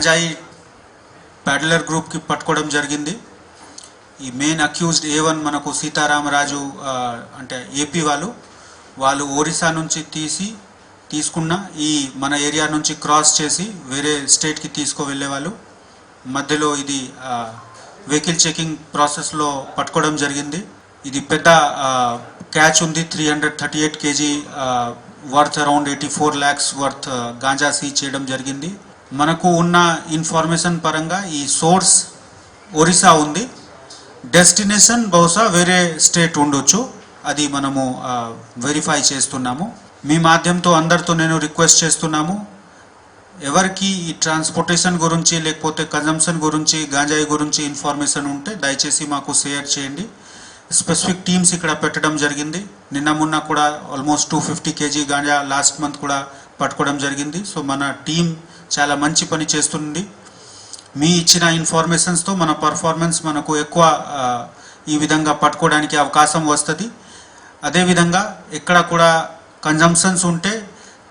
గాంజాయి paddler గ్రూప్కి పట్టుకోవడం జరిగింది. ఈ మెయిన్ అక్యూజ్డ్ ఏ వన్ మనకు సీతారామరాజు అంటే ఏపీ వాళ్ళు వాళ్ళు ఒరిస్సా నుంచి తీసి తీసుకున్న ఈ మన ఏరియా నుంచి క్రాస్ చేసి వేరే స్టేట్కి తీసుకు వెళ్ళేవాళ్ళు మధ్యలో ఇది వెహికల్ చెకింగ్ ప్రాసెస్లో పట్టుకోవడం జరిగింది. ఇది పెద్ద క్యాచ్ ఉంది. Three hundred thirty eight KG worth around eighty four lakhs worth ganja seize చేయడం జరిగింది. మనకు ఉన్న ఇన్ఫర్మేషన్ పరంగా ఈ సోర్స్ ఒరిస్సా ఉంది. డెస్టినేషన్ బహుశా వేరే స్టేట్ ఉండొచ్చు. అది మనము వెరిఫై చేస్తున్నాము. మీ మాధ్యంతో అందరితో నేను రిక్వెస్ట్ చేస్తున్నాము. ఎవరికి ఈ ట్రాన్స్పోర్టేషన్ గురించి లేకపోతే కన్జంప్షన్ గురించి గాంజాయి గురించి ఇన్ఫర్మేషన్ ఉంటే దయచేసి మాకు షేర్ చేయండి. స్పెసిఫిక్ టీమ్స్ ఇక్కడ పెట్టడం జరిగింది. నిన్న మొన్న కూడా almost two fifty KG ganja last month కూడా పట్టుకోవడం జరిగింది. సో మన టీం చాలా మంచి పని చేస్తుంది మీ ఇచ్చిన ఇన్ఫర్మేషన్స్తో మన పర్ఫార్మెన్స్ మనకు ఎక్కువ ఈ విధంగా పట్టుకోవడానికి అవకాశం వస్తుంది. అదేవిధంగా ఎక్కడ కూడా కన్జంప్షన్స్ ఉంటే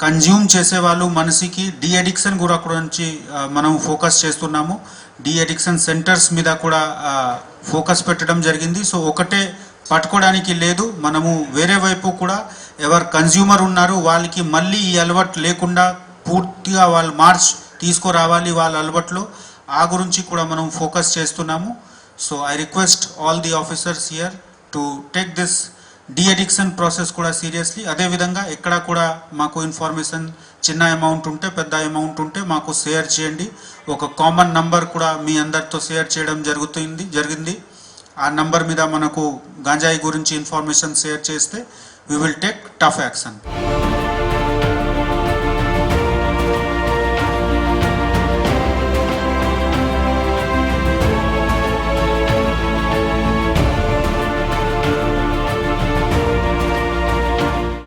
కన్జ్యూమ్ చేసే వాళ్ళు మనసుకి డి అడిక్షన్ కూడా గురించి నుంచి మనం ఫోకస్ చేస్తున్నాము. డి అడిక్షన్ సెంటర్స్ మీద కూడా ఫోకస్ పెట్టడం జరిగింది. సో ఒకటే పట్టుకోవడానికి లేదు. మనము వేరే వైపు కూడా ఎవరు కన్జ్యూమర్ ఉన్నారు వాళ్ళకి మళ్ళీ ఈ అలవాటు లేకుండా పూర్తిగా వాళ్ళు మార్చ్ తీసుకురావాలి వాళ్ళ అలవాట్లు. ఆ గురించి కూడా మనం ఫోకస్ చేస్తున్నాము. So I request all the officers here to take this de-addiction process కూడా సీరియస్లీ. అదేవిధంగా ఎక్కడ కూడా మాకు ఇన్ఫర్మేషన్ చిన్న అమౌంట్ ఉంటే పెద్ద అమౌంట్ ఉంటే మాకు షేర్ చేయండి. ఒక కామన్ నంబర్ కూడా మీ అందరితో షేర్ చేయడం జరుగుతుంది జరిగింది. ఆ నంబర్ మీద మనకు గంజాయి గురించి ఇన్ఫర్మేషన్ షేర్ చేస్తే we will take tough action